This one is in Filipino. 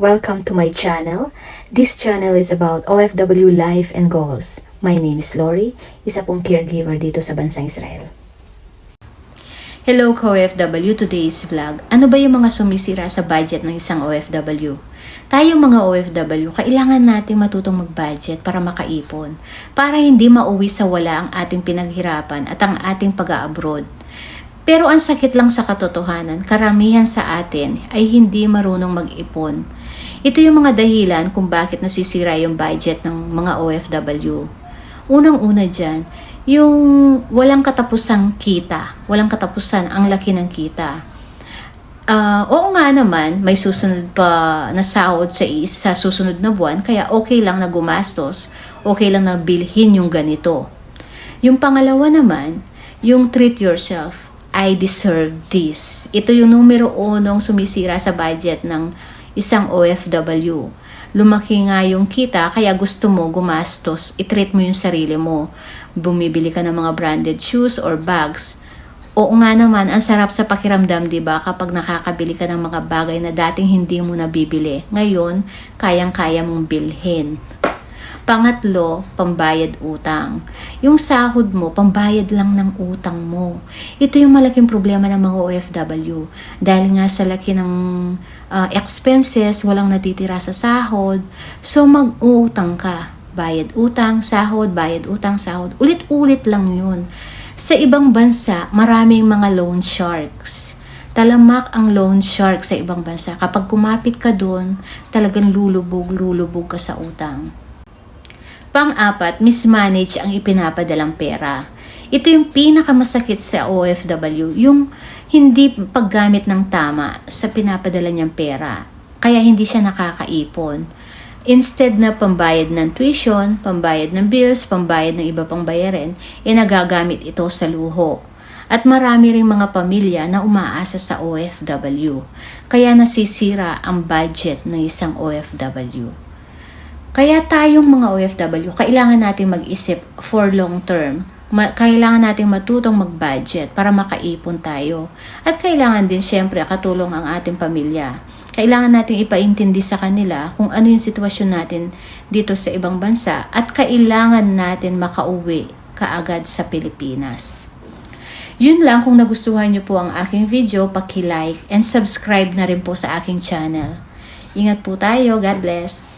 Welcome to my channel. This channel is about OFW life and goals. My name is Lori, isa pong caregiver dito sa bansang Israel. Hello ka-OFW, today's vlog. Ano ba yung mga sumisira sa budget ng isang OFW? Tayong mga OFW, kailangan nating matutong mag-budget para makaipon, para hindi mauwi sa wala ang ating pinaghirapan at ang ating pag-abroad. Pero ang sakit lang sa katotohanan, karamihan sa atin ay hindi marunong mag-ipon. Ito yung mga dahilan kung bakit nasisira yung budget ng mga OFW. Unang-una dyan, yung walang katapusang kita, walang katapusan ang laki ng kita. Ah, oo nga naman, may susunod pa na sahod sa, sa susunod na buwan, kaya okay lang na gumastos, okay lang na bilhin yung ganito. Yung pangalawa naman, yung treat yourself. I deserve this. Ito yung numero unong sumisira sa budget ng isang OFW. Lumaki nga yung kita, kaya gusto mo gumastos, itreat mo yung sarili mo. Bumibili ka ng mga branded shoes or bags. Oo nga naman, ang sarap sa pakiramdam, di ba, kapag nakakabili ka ng mga bagay na dating hindi mo nabibili. Ngayon, kayang-kaya mong bilhin. Pangatlo, pambayad utang. Yung sahod mo, pambayad lang ng utang mo. Ito yung malaking problema ng mga OFW. Dahil nga sa laki ng ah, expenses, walang natitira sa sahod. So, mag-utang ka. Bayad utang, sahod, bayad utang, sahod. Ulit-ulit lang yun. Sa ibang bansa, maraming mga loan sharks. Talamak ang loan shark sa ibang bansa. Kapag kumapit ka doon, talagang lulubog, lulubog ka sa utang. Pang-apat, mismanage ang ipinapadalang pera. Ito yung pinakamasakit sa OFW, yung hindi paggamit ng tama sa pinapadala niyang pera. Kaya hindi siya nakakaipon. Instead na pambayad ng tuition, pambayad ng bills, pambayad ng iba pang bayarin, e nagagamit ito sa luho. At marami ring mga pamilya na umaasa sa OFW. Kaya nasisira ang budget ng isang OFW. Kaya tayong mga OFW, kailangan nating mag-isip for long term. Ma- kailangan nating matutong mag-budget para makaipon tayo. At kailangan din syempre katulong ang ating pamilya. Kailangan nating ipaintindi sa kanila kung ano yung sitwasyon natin dito sa ibang bansa at kailangan natin makauwi kaagad sa Pilipinas. Yun lang kung nagustuhan niyo po ang aking video, paki-like and subscribe na rin po sa aking channel. Ingat po tayo. God bless.